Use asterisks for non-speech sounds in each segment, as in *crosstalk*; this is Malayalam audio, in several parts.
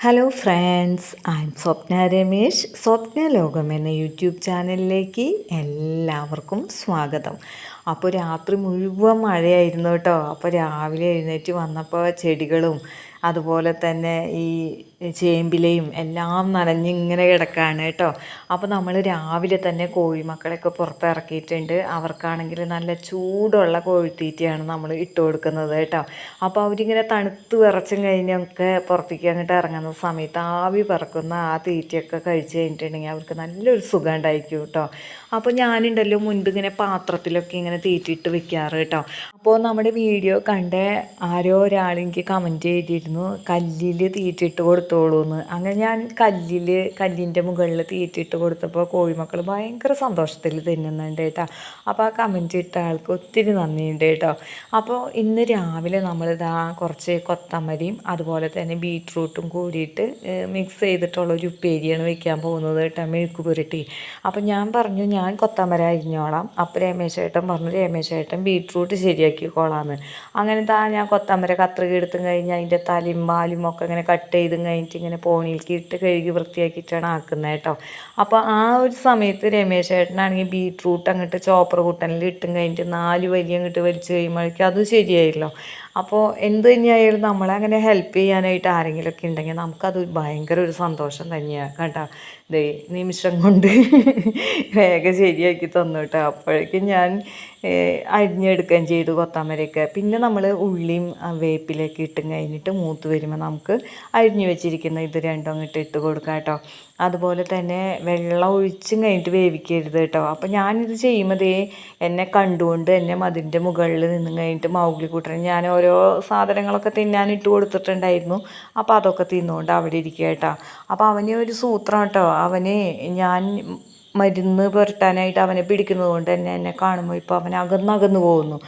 Hello friends I am Swapna Ramesh. Swapna ലോകം എന്ന യൂട്യൂബ് ചാനലിലേക്ക് എല്ലാവർക്കും സ്വാഗതം. അപ്പോൾ രാത്രി മുഴുവൻ മഴയായിരുന്നു കേട്ടോ. അപ്പോൾ രാവിലെ എഴുന്നേറ്റ് വന്നപ്പോൾ ചെടികളും അതുപോലെ തന്നെ ഈ ചേമ്പിലയും എല്ലാം നനഞ്ഞിങ്ങനെ കിടക്കുകയാണ് കേട്ടോ. അപ്പോൾ നമ്മൾ രാവിലെ തന്നെ കോഴിമക്കളെയൊക്കെ പുറത്തിറക്കിയിട്ടുണ്ട്. അവർക്കാണെങ്കിൽ നല്ല ചൂടുള്ള കോഴിത്തീറ്റയാണ് നമ്മൾ ഇട്ട് കൊടുക്കുന്നത് കേട്ടോ. അപ്പോൾ അവരിങ്ങനെ തണുത്ത് വിറച്ചും കഴിഞ്ഞൊക്കെ പുറത്തേക്ക് അങ്ങോട്ട് ഇറങ്ങുന്ന സമയത്ത് ആവി പറക്കുന്ന ആ തീറ്റയൊക്കെ കഴിച്ച് കഴിഞ്ഞിട്ടുണ്ടെങ്കിൽ അവർക്ക് നല്ലൊരു സുഖം ഉണ്ടായിരിക്കും കേട്ടോ. അപ്പോൾ ഞാനുണ്ടല്ലോ മുൻപ് ഇങ്ങനെ പാത്രത്തിലൊക്കെ ഇങ്ങനെ തീറ്റിയിട്ട് വെക്കാറ് കേട്ടോ. അപ്പോൾ നമ്മുടെ വീഡിയോ കണ്ട ആരോ ഒരാൾ എനിക്ക് കമന്റ് ചെയ്തിരുന്നു കല്ലിൽ തീറ്റിട്ട് കൊടുത്തോളൂ എന്ന് അങ്ങനെ ഞാൻ കല്ലിൽ കല്ലിന്റെ മുകളിൽ തീറ്റിട്ട് കൊടുത്തപ്പോൾ കോഴിമക്കൾ ഭയങ്കര സന്തോഷത്തിൽ തിന്നുന്നുണ്ട് കേട്ടോ. അപ്പോൾ ആ കമന്റ് ഇട്ട ആൾക്ക് ഒത്തിരി നന്ദിയുണ്ട് കേട്ടോ. അപ്പോൾ ഇന്ന് രാവിലെ നമ്മളിതാ കുറച്ച് കൊത്തമരിയും അതുപോലെ തന്നെ ബീട്രൂട്ടും കൂടിയിട്ട് മിക്സ് ചെയ്തിട്ടുള്ള ഒരു ഉപ്പേരിയാണ് വെക്കാൻ പോകുന്നത് കേട്ടോ മെഴുക്ക് പുരട്ടി അപ്പോൾ ഞാൻ പറഞ്ഞു ഞാൻ കൊത്തമര അരിഞ്ഞോളാം. അപ്പോൾ രമേശേട്ടൻ പറഞ്ഞു രമേശേട്ടൻ ബീട്രൂട്ട് ശരിയാക്കിക്കോളാന്ന് അങ്ങനെ താ ഞാൻ കൊത്തമ്പര കത്രിക എടുത്തും കഴിഞ്ഞ് അതിന്റെ തലയും വാലും ഒക്കെ ഇങ്ങനെ കട്ട് ചെയ്തും കഴിഞ്ഞിട്ട് ഇങ്ങനെ പോണിയിലേക്ക് ഇട്ട് കഴുകി വൃത്തിയാക്കിയിട്ടാണ് ആക്കുന്നത് കേട്ടോ. അപ്പോൾ ആ ഒരു സമയത്ത് രമേശ് ഏട്ടനാണെങ്കിൽ ബീട്രൂട്ട് അങ്ങോട്ട് ചോപ്പർ കുട്ടനിൽ ഇട്ടും കഴിഞ്ഞിട്ട് നാല് വലിയ അങ്ങോട്ട് വലിച്ചു കഴിയുമ്പോഴേക്കും അത് ശരിയായില്ലോ. അപ്പോൾ എന്ത് തന്നെയായാലും നമ്മളെ അങ്ങനെ ഹെൽപ്പ് ചെയ്യാനായിട്ട് ആരെങ്കിലുമൊക്കെ ഉണ്ടെങ്കിൽ നമുക്കത് ഭയങ്കര ഒരു സന്തോഷം തന്നെയാണ് കേട്ടോ. ദേ നിമിഷം കൊണ്ട് *laughs* വേഗം ശരിയാക്കി തന്നു കേട്ടോ. അപ്പോഴേക്കും ഞാൻ അരിഞ്ഞെടുക്കുകയും ചെയ്തു കൊത്താമരയൊക്കെ. പിന്നെ നമ്മൾ ഉള്ളിയും വേപ്പിലേക്ക് ഇട്ടും കഴിഞ്ഞിട്ട് മൂത്ത് വരുമ്പോൾ നമുക്ക് അരിഞ്ഞു വെച്ചിരിക്കുന്ന ഇത് രണ്ടും അങ്ങോട്ട് ഇട്ട് കൊടുക്കാം കേട്ടോ. അതുപോലെ തന്നെ വെള്ളം ഒഴിച്ചും കഴിഞ്ഞിട്ട് വേവിക്കരുത് കേട്ടോ. അപ്പോൾ ഞാനിത് ചെയ്യുമ്പോൾ എന്നെ കണ്ടുകൊണ്ട് എന്നെ മതിന്റെ മുകളിൽ നിന്ന് കഴിഞ്ഞിട്ട് മൗഗ്ലി കൂട്ടണം. ഞാൻ ഓരോ സാധനങ്ങളൊക്കെ തിന്നാൻ ഇട്ട് കൊടുത്തിട്ടുണ്ടായിരുന്നു. അപ്പോൾ അതൊക്കെ തിന്നുകൊണ്ട് അവിടെ ഇരിക്കുക കേട്ടോ. അപ്പോൾ അവന് ഒരു സൂത്രം കേട്ടോ. അവന് ഞാൻ മരുന്ന് പുരട്ടാനായിട്ട് അവനെ പിടിക്കുന്നത് കൊണ്ട് തന്നെ എന്നെ കാണുമ്പോൾ ഇപ്പോൾ അവൻ അകന്നകന്നു പോകുന്നു.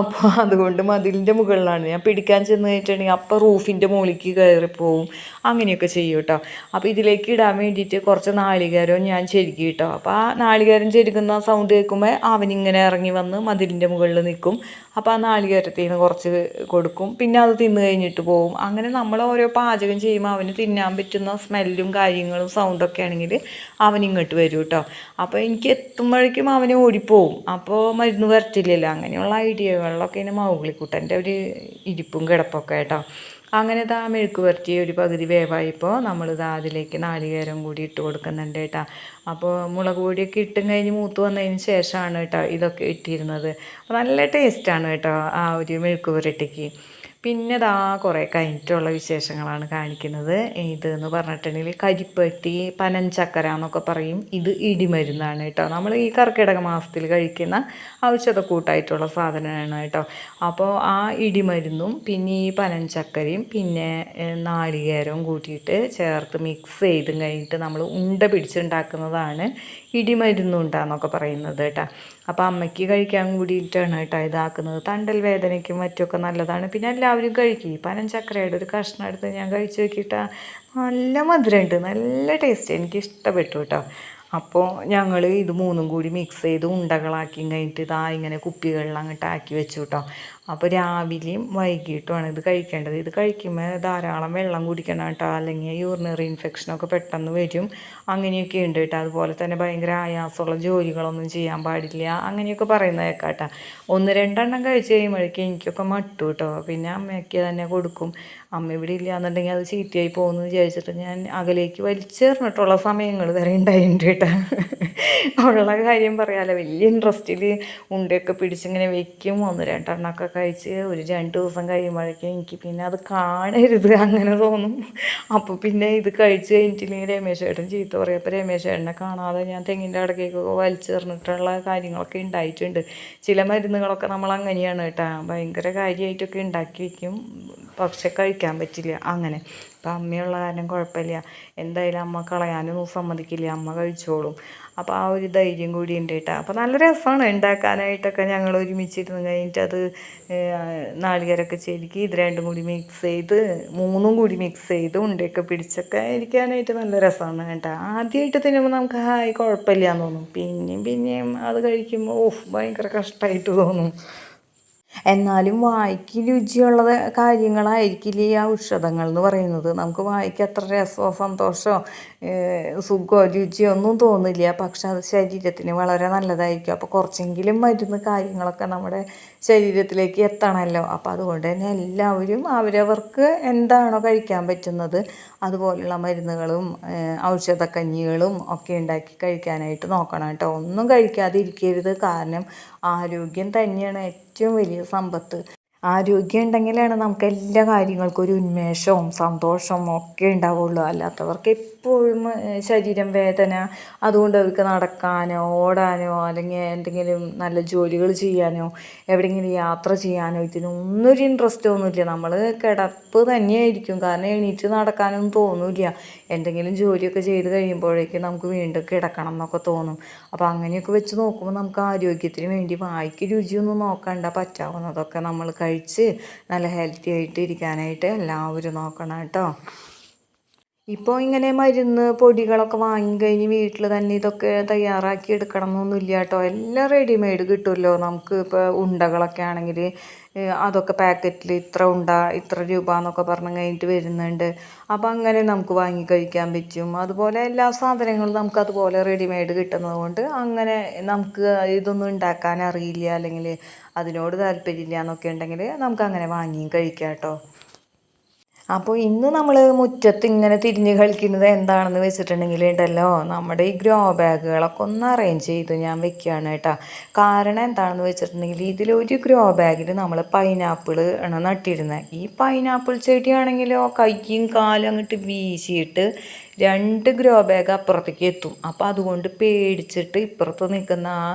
അപ്പോൾ അതുകൊണ്ട് മതിലിന്റെ മുകളിലാണ്. ഞാൻ പിടിക്കാൻ ചെന്ന് കഴിഞ്ഞിട്ടുണ്ടെങ്കിൽ അപ്പോൾ റൂഫിന്റെ മുകളിലേക്ക് കയറിപ്പോവും അങ്ങനെയൊക്കെ ചെയ്യും കേട്ടോ. അപ്പോൾ ഇതിലേക്ക് ഇടാൻ വേണ്ടിയിട്ട് കുറച്ച് നാളികേരം ഞാൻ ചെരുക്കി കേട്ടോ. അപ്പോൾ ആ നാളികേരം ചെരുക്കുന്ന സൗണ്ട് കേൾക്കുമ്പോൾ അവനിങ്ങനെ ഇറങ്ങി വന്ന് മതിലിന്റെ മുകളിൽ നിൽക്കും. അപ്പോൾ ആ നാളികേരത്തിൽ നിന്ന് കുറച്ച് കൊടുക്കും. പിന്നെ അത് തിന്ന് കഴിഞ്ഞിട്ട് പോകും അങ്ങനെ നമ്മൾ ഓരോ പാചകം ചെയ്യുമ്പോൾ അവന് തിന്നാൻ പറ്റുന്ന സ്മെല്ലും കാര്യങ്ങളും സൗണ്ടൊക്കെ ആണെങ്കിൽ അവൻ ഇങ്ങോട്ട് വരും കേട്ടോ. അപ്പോൾ എനിക്ക് എത്തുമ്പോഴേക്കും അവന് ഓടിപ്പോവും. അപ്പോൾ മരുന്ന് വരട്ടില്ലല്ലോ അങ്ങനെയുള്ള ഐഡിയകളിലൊക്കെ ഇങ്ങനെ മൗഗ്ലിക്കുട്ടന്റെ ഒരു ഇരിപ്പും കിടപ്പൊക്കെ കേട്ടോ അങ്ങനെ ഇതാ മെഴുക്ക് പുരട്ടി ഒരു പകുതി വേവായപ്പോൾ നമ്മളിതാ അതിലേക്ക് നാളികേരം കൂടി ഇട്ട് കൊടുക്കുന്നുണ്ട് കേട്ടോ. അപ്പോൾ മുളക് പൊടിയൊക്കെ ഇട്ടും കഴിഞ്ഞ് മൂത്ത് വന്നതിന് ശേഷമാണ് കേട്ടോ ഇതൊക്കെ ഇട്ടിരുന്നത്. നല്ല ടേസ്റ്റാണ് കേട്ടോ ആ ഒരു മെഴുക്ക് പുരട്ടിക്ക്. പിന്നെ ദാ കുറേ കഴിഞ്ഞിട്ടുള്ള വിശേഷങ്ങളാണ് കാണിക്കുന്നത്. ഇത് എന്ന് പറഞ്ഞിട്ടുണ്ടെങ്കിൽ കരിപ്പട്ടി പനഞ്ചക്കര എന്നൊക്കെ പറയും. ഇത് ഇടിമരുന്നാണ് കേട്ടോ. നമ്മൾ ഈ കർക്കിടക മാസത്തിൽ കഴിക്കുന്ന ഔഷധക്കൂട്ടായിട്ടുള്ള സാധനമാണ് കേട്ടോ. അപ്പോൾ ആ ഇടിമരുന്നും പിന്നെ ഈ പനഞ്ചക്കരയും പിന്നെ നാളികേരവും കൂട്ടിയിട്ട് ചേർത്ത് മിക്സ് ചെയ്തും കഴിഞ്ഞിട്ട് നമ്മൾ ഉണ്ട പിടിച്ചുണ്ടാക്കുന്നതാണ് ഇടിമരുന്നുണ്ടാന്നൊക്കെ പറയുന്നത് കേട്ടോ. അപ്പോൾ അമ്മയ്ക്ക് കഴിക്കാൻ കൂടിയിട്ടാണ് കേട്ടോ ഇതാക്കുന്നത്. തണ്ടൽ വേദനയ്ക്കും മറ്റുമൊക്കെ നല്ലതാണ്. പിന്നെ എല്ലാവരും കഴിക്കും. ഈ പനഞ്ചക്കരയുടെ ഒരു കഷ്ണം എടുത്ത് ഞാൻ കഴിച്ചു നോക്കിയിട്ടാ നല്ല മധുരമുണ്ട്. നല്ല ടേസ്റ്റ് എനിക്ക് ഇഷ്ടപ്പെട്ടു കേട്ടോ. അപ്പോൾ ഞങ്ങൾ ഇത് മൂന്നും കൂടി മിക്സ് ചെയ്ത് ഉണ്ടകളാക്കി കഴിഞ്ഞിട്ട് ഇതാ ഇങ്ങനെ കുപ്പികളിൽ അങ്ങോട്ട് ആക്കി വെച്ചു കേട്ടോ അപ്പോൾ രാവിലെയും വൈകിട്ടുമാണ് ഇത് കഴിക്കേണ്ടത്. ഇത് കഴിക്കുമ്പോൾ ധാരാളം വെള്ളം കുടിക്കണം കേട്ടോ. അല്ലെങ്കിൽ യൂറിനറി ഇൻഫെക്ഷനൊക്കെ പെട്ടെന്ന് വരും. അങ്ങനെയൊക്കെ ഉണ്ട് കേട്ടോ. അതുപോലെ തന്നെ ഭയങ്കര ആയാസമുള്ള ജോലികളൊന്നും ചെയ്യാൻ പാടില്ല. അങ്ങനെയൊക്കെ പറയുന്നത് കേൾക്കാട്ടോ ഒന്ന് രണ്ടെണ്ണം കഴിച്ച് കഴിയുമ്പോഴേക്കും എനിക്കൊക്കെ മട്ടു കേട്ടോ പിന്നെ അമ്മയ്ക്ക് തന്നെ കൊടുക്കും. അമ്മ ഇവിടെ ഇല്ല എന്നുണ്ടെങ്കിൽ അത് ചീത്തയായി പോകുമെന്ന് വിചാരിച്ചിട്ട് ഞാൻ അകലേക്ക് വലിച്ചേർന്നിട്ടുള്ള സമയങ്ങൾ വരെ ഉണ്ടായിട്ടുണ്ട് കേട്ടോ. ഉള്ള കാര്യം പറയാമല്ലോ വലിയ ഇൻട്രസ്റ്റിൽ ഉണ്ടയൊക്കെ പിടിച്ചിങ്ങനെ വെക്കും. ഒന്ന് രണ്ടെണ്ണമൊക്കെ കഴിച്ച് ഒരു രണ്ട് ദിവസം കഴിയുമ്പോഴേക്കും എനിക്ക് പിന്നെ അത് കാണരുത്. അങ്ങനെ തോന്നും. അപ്പോൾ പിന്നെ ഇത് കഴിച്ച് കഴിഞ്ഞിട്ടില്ലെങ്കിൽ രമേശ് ചേട്ടൻ ചീത്ത പറയും. അപ്പോൾ രമേശ് ചേട്ടനെ കാണാതെ ഞാൻ തെങ്ങിന്റെ അടക്കേക്കൊക്കെ വലിച്ചെറിഞ്ഞിട്ടുള്ള കാര്യങ്ങളൊക്കെ ഉണ്ടായിട്ടുണ്ട്. ചില മരുന്നുകളൊക്കെ നമ്മൾ അങ്ങനെയാണ് കേട്ടോ. ഭയങ്കര കാര്യമായിട്ടൊക്കെ ഉണ്ടാക്കി വയ്ക്കും പക്ഷെ കഴിക്കാൻ പറ്റില്ല. അങ്ങനെ. അമ്മയുള്ള കാരണം കുഴപ്പമില്ല. എന്തായാലും അമ്മ കളയാനൊന്നും സമ്മതിക്കില്ല. അമ്മ കഴിച്ചോളും. അപ്പോൾ ആ ഒരു ധൈര്യം കൂടി ഉണ്ട് കേട്ടോ. അപ്പോൾ നല്ല രസമാണ് ഉണ്ടാക്കാനായിട്ടൊക്കെ ഞങ്ങൾ ഒരുമിച്ചിരുന്ന് കഴിഞ്ഞിട്ട് അത് നാളികേരൊക്കെ ചെരുക്കി ഇത് രണ്ടും കൂടി മിക്സ് ചെയ്ത് മൂന്നും കൂടി മിക്സ് ചെയ്ത് ഉണ്ടയൊക്കെ പിടിച്ചൊക്കെ ഇരിക്കാനായിട്ട് നല്ല രസമാണ് കേട്ടോ. ആദ്യമായിട്ട് തിന്നുമ്പോൾ നമുക്ക് ഹായ് കുഴപ്പമില്ല എന്ന് തോന്നും. പിന്നെയും പിന്നെയും അത് കഴിക്കുമ്പോൾ ഓഫ് ഭയങ്കര കഷ്ടമായിട്ട് തോന്നും. എന്നാലും വായിക്ക് രുചിയുള്ള കാര്യങ്ങളായിരിക്കില്ല ഈ ഔഷധങ്ങൾ എന്ന് പറയുന്നത്? നമുക്ക് വായിക്ക് അത്ര രസമോ സന്തോഷമോ സുഖമോ രുചിയോ ഒന്നും തോന്നില്ല. പക്ഷെ അത് ശരീരത്തിന് വളരെ നല്ലതായിരിക്കും. അപ്പോൾ കുറച്ചെങ്കിലും മരുന്ന് കാര്യങ്ങളൊക്കെ നമ്മുടെ ശരീരത്തിലേക്ക് എത്തണമല്ലോ. അപ്പോൾ അതുകൊണ്ട് തന്നെ എല്ലാവരും അവരവർക്ക് എന്താണോ കഴിക്കാൻ പറ്റുന്നത് അതുപോലുള്ള മരുന്നുകളും ഔഷധക്കഞ്ഞികളും ഒക്കെ ഉണ്ടാക്കി കഴിക്കാനായിട്ട് നോക്കണം കേട്ടോ. ഒന്നും കഴിക്കാതിരിക്കരുത്. കാരണം ആരോഗ്യം തന്നെയാണ് ഏറ്റവും വലിയ സമ്പത്ത്. ആരോഗ്യം ഉണ്ടെങ്കിലാണ് നമുക്ക് എല്ലാ കാര്യങ്ങൾക്കും ഒരു ഉന്മേഷവും സന്തോഷവും ഒക്കെ ഉണ്ടാവുള്ളൂ. അല്ലാത്തവർക്ക് എപ്പോഴും ശരീരം വേദന അതുകൊണ്ട് അവർക്ക് നടക്കാനോ ഓടാനോ അല്ലെങ്കിൽ എന്തെങ്കിലും നല്ല ജോലികൾ ചെയ്യാനോ എവിടെയെങ്കിലും യാത്ര ചെയ്യാനോ ഇതിനൊന്നും ഒരു ഇൻട്രസ്റ്റ് ഒന്നുമില്ല. നമ്മൾ കിടപ്പ് തന്നെയായിരിക്കും. കാരണം എണീറ്റ് നടക്കാനൊന്നും തോന്നില്ല. എന്തെങ്കിലും ജോലിയൊക്കെ ചെയ്ത് കഴിയുമ്പോഴേക്കും നമുക്ക് വീണ്ടും കിടക്കണം എന്നൊക്കെ തോന്നും. അപ്പോൾ അങ്ങനെയൊക്കെ വെച്ച് നോക്കുമ്പോൾ നമുക്ക് ആരോഗ്യത്തിന് വേണ്ടി വായിക്ക് രുചിയൊന്നും നോക്കണ്ട. പറ്റാവുന്നതൊക്കെ നമ്മൾ കഴിച്ച് നല്ല ഹെൽത്തി ആയിട്ട് ഇരിക്കാനായിട്ട് എല്ലാവരും നോക്കണം കേട്ടോ. ഇപ്പോൾ ഇങ്ങനെ മരുന്ന് പൊടികളൊക്കെ വാങ്ങിക്കഴിഞ്ഞ് വീട്ടിൽ തന്നെ ഇതൊക്കെ തയ്യാറാക്കി എടുക്കണം എന്നൊന്നുമില്ല കേട്ടോ. എല്ലാം റെഡിമെയ്ഡ് കിട്ടുമല്ലോ. നമുക്ക് ഇപ്പോൾ ഉണ്ടകളൊക്കെ ആണെങ്കിൽ അതൊക്കെ പാക്കറ്റിൽ ഇത്ര ഉണ്ട ഇത്ര രൂപ എന്നൊക്കെ പറഞ്ഞ് കഴിഞ്ഞിട്ട് വരുന്നുണ്ട്. അപ്പോൾ അങ്ങനെ നമുക്ക് വാങ്ങി കഴിക്കാൻ പറ്റും. അതുപോലെ എല്ലാ സാധനങ്ങളും നമുക്ക് അതുപോലെ റെഡിമെയ്ഡ് കിട്ടുന്നതുകൊണ്ട് അങ്ങനെ നമുക്ക് ഇതൊന്നും ഉണ്ടാക്കാൻ അറിയില്ല. അല്ലെങ്കിൽ അതിനോട് താല്പര്യമില്ല എന്നൊക്കെ ഉണ്ടെങ്കിൽ നമുക്ക് അങ്ങനെ വാങ്ങിയും കഴിക്കാം കേട്ടോ. അപ്പോൾ ഇന്ന് നമ്മൾ മുറ്റത്ത് ഇങ്ങനെ തിരിഞ്ഞ് കളിക്കുന്നത് എന്താണെന്ന് വെച്ചിട്ടുണ്ടെങ്കിൽ ഉണ്ടല്ലോ നമ്മുടെ ഈ ഗ്രോ ബാഗുകളൊക്കെ ഒന്ന് അറേഞ്ച് ചെയ്ത് ഞാൻ വെക്കുകയാണ് കേട്ടോ. കാരണം എന്താണെന്ന് വെച്ചിട്ടുണ്ടെങ്കിൽ ഇതിലൊരു ഗ്രോ ബാഗിൽ നമ്മൾ പൈനാപ്പിൾ ആണ് നട്ടിരുന്നത് ഈ പൈനാപ്പിൾ ചെടിയാണെങ്കിലോ കൈക്കും കാലും അങ്ങോട്ട് വീശിയിട്ട് രണ്ട് ഗ്രോ ബാഗ് അപ്പുറത്തേക്ക് എത്തും. അപ്പോൾ അതുകൊണ്ട് പേടിച്ചിട്ട് ഇപ്പുറത്ത് നിൽക്കുന്ന ആ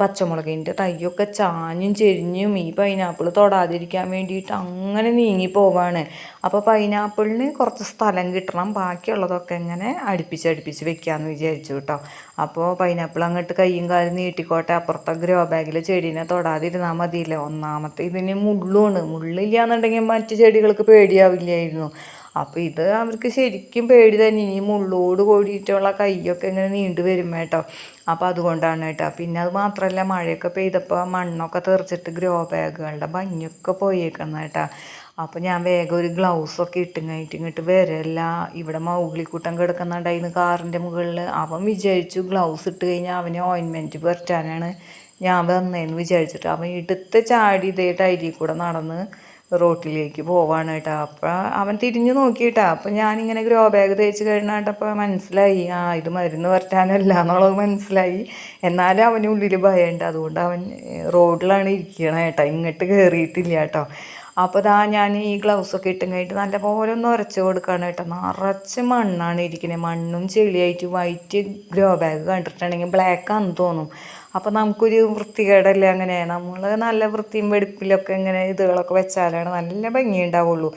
പച്ചമുളകിന്റെ തൈയൊക്കെ ചാഞ്ഞും ചെരിഞ്ഞും ഈ പൈനാപ്പിൾ തൊടാതിരിക്കാൻ വേണ്ടിയിട്ട് അങ്ങനെ നീങ്ങി പോവാണ്. അപ്പോൾ പൈനാപ്പിളിന് കുറച്ച് സ്ഥലം കിട്ടണം. ബാക്കിയുള്ളതൊക്കെ ഇങ്ങനെ അടുപ്പിച്ച് അടുപ്പിച്ച് വെക്കാമെന്ന് വിചാരിച്ചു കേട്ടോ. അപ്പോൾ പൈനാപ്പിൾ അങ്ങോട്ട് കയ്യും കാലും നീട്ടിക്കോട്ടെ. അപ്പുറത്തെ ഗ്രോ ബാഗിൽ ചെടീനെ തൊടാതിരുന്നാൽ മതിയില്ല. ഒന്നാമത്തെ ഇതിന് മുള്ളുമാണ് മുള്ളില്ല എന്നുണ്ടെങ്കിൽ മറ്റ് ചെടികൾക്ക് പേടിയാവില്ലായിരുന്നു. അപ്പോൾ ഇത് അവർക്ക് ശരിക്കും പേടി തന്നെ. ഇനി മുള്ളോട് കൂടിയിട്ടുള്ള കൈയൊക്കെ ഇങ്ങനെ നീണ്ടു വരും കേട്ടോ. അപ്പോൾ അതുകൊണ്ടാണ് കേട്ടോ. പിന്നെ അത് മാത്രമല്ല മഴയൊക്കെ പെയ്തപ്പോൾ മണ്ണൊക്കെ തെറിച്ചിട്ട് ഗ്രോ ബാഗുകളുടെ ഭംഗിയൊക്കെ പോയേക്കുന്നത് കേട്ടോ. അപ്പോൾ ഞാൻ വേഗം ഒരു ഗ്ലൗസൊക്കെ ഇട്ടും കഴിഞ്ഞിട്ട് ഇങ്ങോട്ട് വരല്ല. ഇവിടെ മൗഗ്ലിക്കൂട്ടം കിടക്കുന്നുണ്ടായിരുന്നു കാറിന്റെ മുകളിൽ അവൻ വിചാരിച്ചു ഗ്ലൗസ് ഇട്ട് കഴിഞ്ഞാൽ അവനെ ഓയിൻമെന്റ് പറ്റാനാണ് ഞാൻ വന്നതെന്ന് വിചാരിച്ചിട്ട് അവൻ എടുത്ത് ചാടി ഇതേ ടൈലിൽ കൂടെ നടന്ന് റോട്ടിലേക്ക് പോവാണ് കേട്ടോ അപ്പോൾ അവൻ തിരിഞ്ഞു നോക്കിയിട്ടാ അപ്പോൾ ഞാനിങ്ങനെ ഗ്രോ ബാഗ് തേച്ച് കഴിഞ്ഞിട്ടപ്പോൾ മനസ്സിലായി. ആ ഇത് മരുന്ന് വരട്ടാനല്ല എന്നുള്ളത് മനസ്സിലായി. എന്നാലും അവന് ഉള്ളിൽ ഭയമുണ്ട് അതുകൊണ്ട് അവൻ റോഡിലാണ് ഇരിക്കണേ കേട്ടോ ഇങ്ങോട്ട് കയറിയിട്ടില്ല കേട്ടോ അപ്പോൾ ഇതാ ഞാൻ ഈ ഗ്ലൗസൊക്കെ ഇട്ടും കഴിഞ്ഞിട്ട് നല്ലപോലെ ഒന്ന് ഉരച്ച് കൊടുക്കുകയാണ് കേട്ടോ നിറച്ച് മണ്ണാണ് ഇരിക്കുന്നത് മണ്ണും ചെളിയായിട്ട് വൈറ്റ് ഗ്രോ ബാഗ് കണ്ടിട്ടുണ്ടെങ്കിൽ ബ്ലാക്ക് ആണെന്ന് തോന്നും. അപ്പോൾ നമുക്കൊരു വൃത്തികേടല്ലേ അങ്ങനെ നമ്മൾ നല്ല വൃത്തിയും വെടുപ്പിലൊക്കെ ഇങ്ങനെ ഇതുകളൊക്കെ വെച്ചാലാണ് നല്ല ഭംഗി ഉണ്ടാവുള്ളൂ.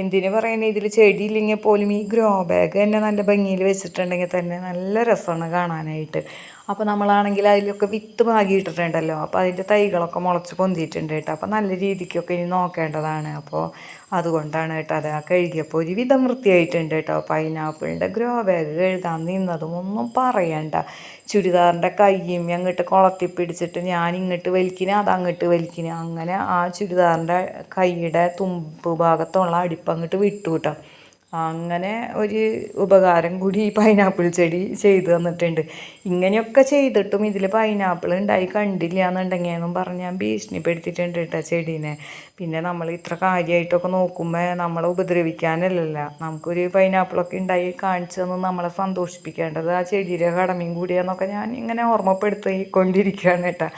എന്തിനു പറയുന്നത് ഇതിൽ ചെടിയില്ലെങ്കിൽ പോലും ഈ ഗ്രോ ബാഗ് തന്നെ നല്ല ഭംഗിയിൽ വെച്ചിട്ടുണ്ടെങ്കിൽ തന്നെ നല്ല രസമാണ് കാണാനായിട്ട്. അപ്പോൾ നമ്മളാണെങ്കിൽ അതിലൊക്കെ വിത്ത് പാകിയിട്ടിട്ടുണ്ടല്ലോ അപ്പോൾ അതിന്റെ തൈകളൊക്കെ മുളച്ച് പൊന്തിയിട്ടുണ്ട് കേട്ടോ. അപ്പോൾ നല്ല രീതിക്കൊക്കെ ഇനി നോക്കേണ്ടതാണ്. അപ്പോൾ അതുകൊണ്ടാണ് കേട്ടോ അത് ആ കഴുകിയപ്പോൾ ഒരുവിധം വൃത്തിയായിട്ടുണ്ട് കേട്ടോ. പൈനാപ്പിളിന്റെ ഗ്രോ ബാഗ് കഴുകാൻ നിന്നതും ഒന്നും പറയണ്ട. ചുരിദാറിന്റെ കയ്യും അങ്ങോട്ട് കൊളത്തി പിടിച്ചിട്ട് ഞാൻ ഇങ്ങോട്ട് വലിക്കിന് അത് അങ്ങോട്ട് വലിക്കിന്. അങ്ങനെ ആ ചുരിദാറിന്റെ കൈയുടെ തുമ്പ് ഭാഗത്തുള്ള അടിപ്പ് അങ്ങോട്ട് വിട്ടു കേട്ടോ അങ്ങനെ ഒരു ഉപകാരം കൂടി ഈ പൈനാപ്പിൾ ചെടി ചെയ്തു തന്നിട്ടുണ്ട്. ഇങ്ങനെയൊക്കെ ചെയ്തിട്ടും ഇതിൽ പൈനാപ്പിൾ ഉണ്ടായി കണ്ടില്ല എന്നുണ്ടെങ്കിൽ എന്നും പറഞ്ഞ് ഞാൻ ഭീഷണിപ്പെടുത്തിയിട്ടുണ്ട് കേട്ടോ ചെടീനെ. പിന്നെ നമ്മൾ ഇത്ര കാര്യമായിട്ടൊക്കെ നോക്കുമ്പോൾ നമ്മളെ ഉപദ്രവിക്കാനല്ലല്ല. നമുക്കൊരു പൈനാപ്പിളൊക്കെ ഉണ്ടായി കാണിച്ചു തന്ന് നമ്മളെ സന്തോഷിപ്പിക്കേണ്ടത് ആ ചെടിയുടെ കടമയും കൂടിയാന്നൊക്കെ ഞാൻ ഇങ്ങനെ ഓർമ്മപ്പെടുത്തിക്കൊണ്ടിരിക്കുകയാണ് കേട്ടോ.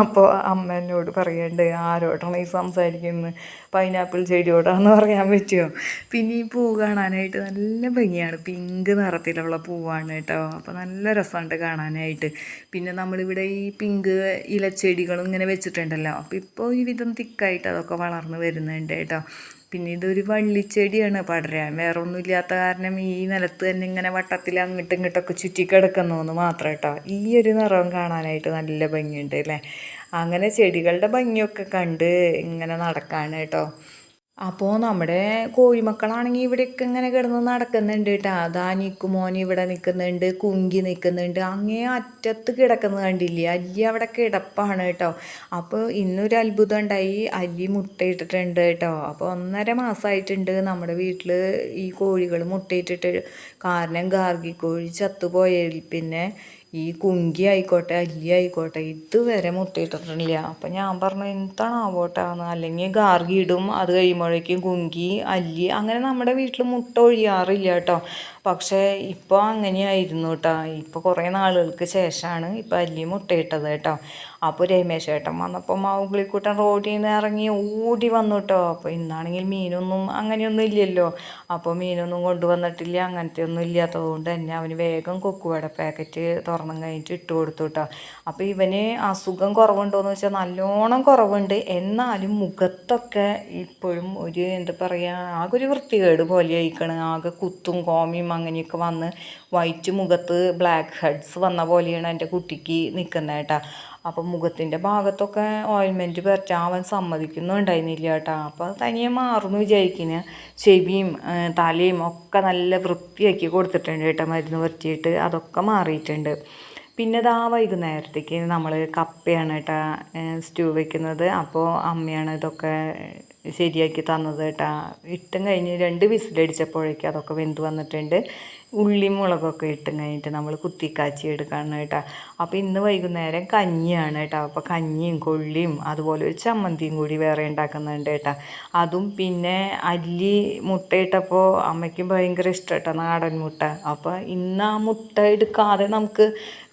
അപ്പോൾ അമ്മ എന്നോട് പറയണ്ട് ആരോടാണ് ഈ സംസാരിക്കുന്നത് പൈനാപ്പിൾ ചെടിയോടാന്ന് പറയാൻ പറ്റുമോ പിന്നെ ഈ പൂ കാണാനായിട്ട് നല്ല ഭംഗിയാണ്. പിങ്ക് നിറത്തിലുള്ള പൂവാണ് കേട്ടോ. അപ്പോൾ നല്ല രസമുണ്ട് കാണാനായിട്ട്. പിന്നെ നമ്മളിവിടെ ഈ പിങ്ക് ഇലച്ചെടികളും ഇങ്ങനെ വെച്ചിട്ടുണ്ടല്ലോ. അപ്പോൾ ഇപ്പോൾ ഈ വിധം തിക്കായിട്ട് വളർന്ന് വരുന്നുണ്ട് കേട്ടോ. പിന്നെ ഇതൊരു വള്ളിച്ചെടിയാണ് പടരാൻ. വേറെ ഒന്നുമില്ലാത്ത കാരണം ഈ നിലത്ത് തന്നെ ഇങ്ങനെ വട്ടത്തിൽ അങ്ങോട്ടും ഇങ്ങോട്ടൊക്കെ ചുറ്റി കിടക്കുന്നു മാത്രം കേട്ടോ. ഈ ഒരു നിറം കാണാനായിട്ട് നല്ല ഭംഗിയുണ്ട് അല്ലേ? അങ്ങനെ ചെടികളുടെ ഭംഗിയൊക്കെ കണ്ട് ഇങ്ങനെ നടക്കാണ് കേട്ടോ. അപ്പോൾ നമ്മുടെ കോഴിമക്കളാണെങ്കിൽ ഇവിടെയൊക്കെ ഇങ്ങനെ കിടന്ന് നടക്കുന്നുണ്ട് കേട്ടോ അതാ നിക്കുമോൻ ഇവിടെ നിൽക്കുന്നുണ്ട് കുങ്കി നിൽക്കുന്നുണ്ട് അങ്ങേ അറ്റത്ത് കിടക്കുന്നത് കണ്ടില്ലേ? അല്ലി അവിടെ കിടപ്പാണ് കേട്ടോ അപ്പോൾ ഇന്നൊരു അത്ഭുതം ഉണ്ടായി. അല്ലി മുട്ടയിട്ടിട്ടുണ്ട് കേട്ടോ അപ്പോൾ ഒന്നര മാസമായിട്ടുണ്ട് നമ്മുടെ വീട്ടിൽ ഈ കോഴികൾ മുട്ടയിട്ടിട്ട്. കാരണം ഗാർഗി കോഴി ചത്തുപോയതിൽ പിന്നെ ഈ കുങ്കി ആയിക്കോട്ടെ അല്ലി ആയിക്കോട്ടെ ഇതുവരെ മുട്ടയിട്ടിട്ടില്ല അപ്പം ഞാൻ പറഞ്ഞു എന്താണ് ആവോട്ടാന്ന് അല്ലെങ്കിൽ ഗാർഗി ഇടും. അത് കഴിയുമ്പോഴേക്കും കുങ്കി അല്ലി അങ്ങനെ നമ്മുടെ വീട്ടിൽ മുട്ട ഒഴിയാറില്ല കേട്ടോ. പക്ഷേ ഇപ്പോൾ അങ്ങനെയായിരുന്നു കേട്ടോ ഇപ്പോൾ കുറേ നാളുകൾക്ക് ശേഷമാണ് ഇപ്പോൾ അല്ലി മുട്ടയിട്ടത് കേട്ടോ അപ്പോൾ രമേശ് ഏട്ടൻ വന്നപ്പോൾ മാവുകളിക്കൂട്ടൻ റോഡിൽ നിന്ന് ഇറങ്ങി ഓടി വന്നു കേട്ടോ അപ്പോൾ ഇന്നാണെങ്കിൽ മീനൊന്നും അങ്ങനെയൊന്നും ഇല്ലല്ലോ. അപ്പോൾ മീനൊന്നും കൊണ്ടുവന്നിട്ടില്ല. അങ്ങനത്തെ ഒന്നും ഇല്ലാത്തതുകൊണ്ട് തന്നെ അവന് വേഗം കൊക്കുവട പാക്കറ്റ് തുറന്നും കഴിഞ്ഞിട്ട് ഇട്ടു കൊടുത്തു കേട്ടോ അപ്പോൾ ഇവന് അസുഖം കുറവുണ്ടോയെന്ന് വെച്ചാൽ നല്ലോണം കുറവുണ്ട്. എന്നാലും മുഖത്തൊക്കെ ഇപ്പോഴും ഒരു എന്താ പറയുക ആകെ ഒരു വൃത്തികേട് പോലെ ആയിക്കണ് ആകെ കുത്തും കോമിയും അങ്ങനെയൊക്കെ വന്ന് വൈറ്റ് മുഖത്ത് ബ്ലാക്ക് ഹെഡ്സ് വന്ന പോലെയാണ് എന്റെ കുട്ടിക്ക് നിൽക്കുന്നത് കേട്ടോ. അപ്പം മുഖത്തിന്റെ ഭാഗത്തൊക്കെ ഓയിൽമെന്റ് പറ്റാൻ അവൻ സമ്മതിക്കുന്നുണ്ടായിരുന്നില്ല കേട്ടോ. അപ്പോൾ തനിയെ മാറുന്നു വിചാരിക്കുന്ന. ചെവിയും തലയും ഒക്കെ നല്ല വൃത്തിയാക്കി കൊടുത്തിട്ടുണ്ട് കേട്ടോ മരുന്ന് പറ്റിയിട്ട് അതൊക്കെ മാറിയിട്ടുണ്ട്. പിന്നെ ഇതാ വൈകുന്നേരത്തേക്ക് നമ്മൾ കപ്പയാണ് കേട്ടോ സ്റ്റൂ വെക്കുന്നത്. അപ്പോൾ അമ്മയാണ് ഇതൊക്കെ ശരിയാക്കി തന്നത് കേട്ടോ. ഇട്ടും കഴിഞ്ഞ് രണ്ട് വിസിലടിച്ചപ്പോഴേക്കും അതൊക്കെ വെന്ത് വന്നിട്ടുണ്ട്. ഉള്ളി മുളകൊക്കെ ഇട്ട് കഴിഞ്ഞിട്ട് നമ്മൾ കുത്തിക്കാച്ചി എടുക്കണം കേട്ടോ. അപ്പോൾ ഇന്ന് വൈകുന്നേരം കഞ്ഞിയാണ് കേട്ടോ. അപ്പോൾ കഞ്ഞിയും കൊള്ളിയും അതുപോലെ ഒരു ചമ്മന്തിയും കൂടി വേറെ ഉണ്ടാക്കുന്നുണ്ട് കേട്ടോ. അതും പിന്നെ അല്ലി മുട്ടയിട്ടപ്പോൾ അമ്മയ്ക്കും ഭയങ്കര ഇഷ്ടം കേട്ടോ നാടൻ മുട്ട. അപ്പോൾ ഇന്ന് ആ മുട്ട എടുക്കാതെ നമുക്ക്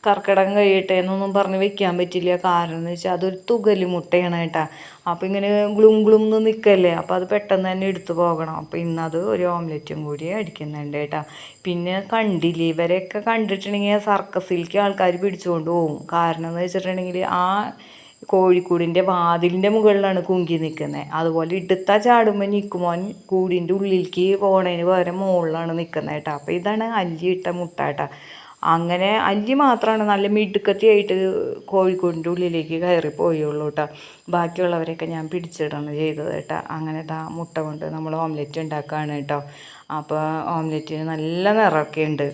കർക്കിടകം കഴിയട്ടെ എന്നൊന്നും പറഞ്ഞ് വെക്കാൻ പറ്റില്ല. കാരണം എന്ന് വെച്ചാൽ അതൊരു തുകൽ മുട്ടയാണ് കേട്ടോ. അപ്പോൾ ഇങ്ങനെ ഗ്ലും ഗ്ലും എന്ന് നിൽക്കല്ലേ അപ്പോൾ അത് പെട്ടെന്ന് തന്നെ എടുത്തു പോകണം. അപ്പോൾ ഇന്നത് ഒരു ഓംലെറ്റും കൂടി അടിക്കുന്നുണ്ട് കേട്ടോ. പിന്നെ കണ്ടില്ലേ? ഇവരെയൊക്കെ കണ്ടിട്ടുണ്ടെങ്കിൽ സർക്കസിലേക്ക് ആൾക്കാർ പിടിച്ചുകൊണ്ട് പോകും. കാരണം എന്ന് വെച്ചിട്ടുണ്ടെങ്കിൽ ആ കോഴിക്കൂടിന്റെ വാതിലിന്റെ മുകളിലാണ് കുങ്കി നിൽക്കുന്നത് അതുപോലെ ഇടുത്ത ചാടുമ്പോൾ നിൽക്കുമോൻ കൂടിന്റെ ഉള്ളിലേക്ക് പോണതിന് പകരം മുകളിലാണ് നിൽക്കുന്നത് കേട്ടോ. അപ്പോൾ ഇതാണ് അല്ലി ഇട്ട മുട്ട കേട്ടോ. അങ്ങനെ അല്ലി മാത്രമാണ് നല്ല മിടുക്കത്തിയായിട്ട് കോഴിക്കോടിന്റെ ഉള്ളിലേക്ക് കയറി പോയുള്ളൂ കേട്ടോ. ബാക്കിയുള്ളവരെയൊക്കെ ഞാൻ പിടിച്ചിടാണ് ചെയ്തത് കേട്ടോ. അങ്ങനെ ഇതാ മുട്ട കൊണ്ട് നമ്മൾ ഓംലെറ്റ് ഉണ്ടാക്കുകയാണ് കേട്ടോ. അപ്പോൾ ഓംലെറ്റിന് നല്ല നിറമൊക്കെ ഉണ്ട്.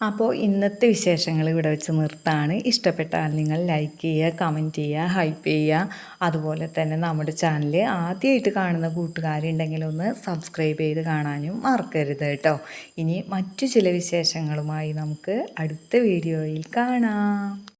അപ്പോൾ ഇന്നത്തെ വിശേഷങ്ങൾ ഇവിടെ വെച്ച് നിർത്താണ്. ഇഷ്ടപ്പെട്ടാൽ നിങ്ങൾ ലൈക്ക് ചെയ്യുക കമന്റ് ചെയ്യുക ഹൈപ്പ് ചെയ്യുക. അതുപോലെ തന്നെ നമ്മുടെ ചാനൽ ആദ്യമായിട്ട് കാണുന്ന കൂട്ടുകാരുണ്ടെങ്കിൽ ഒന്ന് സബ്സ്ക്രൈബ് ചെയ്ത് കാണാനും മറക്കരുത് കേട്ടോ. ഇനി മറ്റു ചില വിശേഷങ്ങളുമായി നമുക്ക് അടുത്ത വീഡിയോയിൽ കാണാം.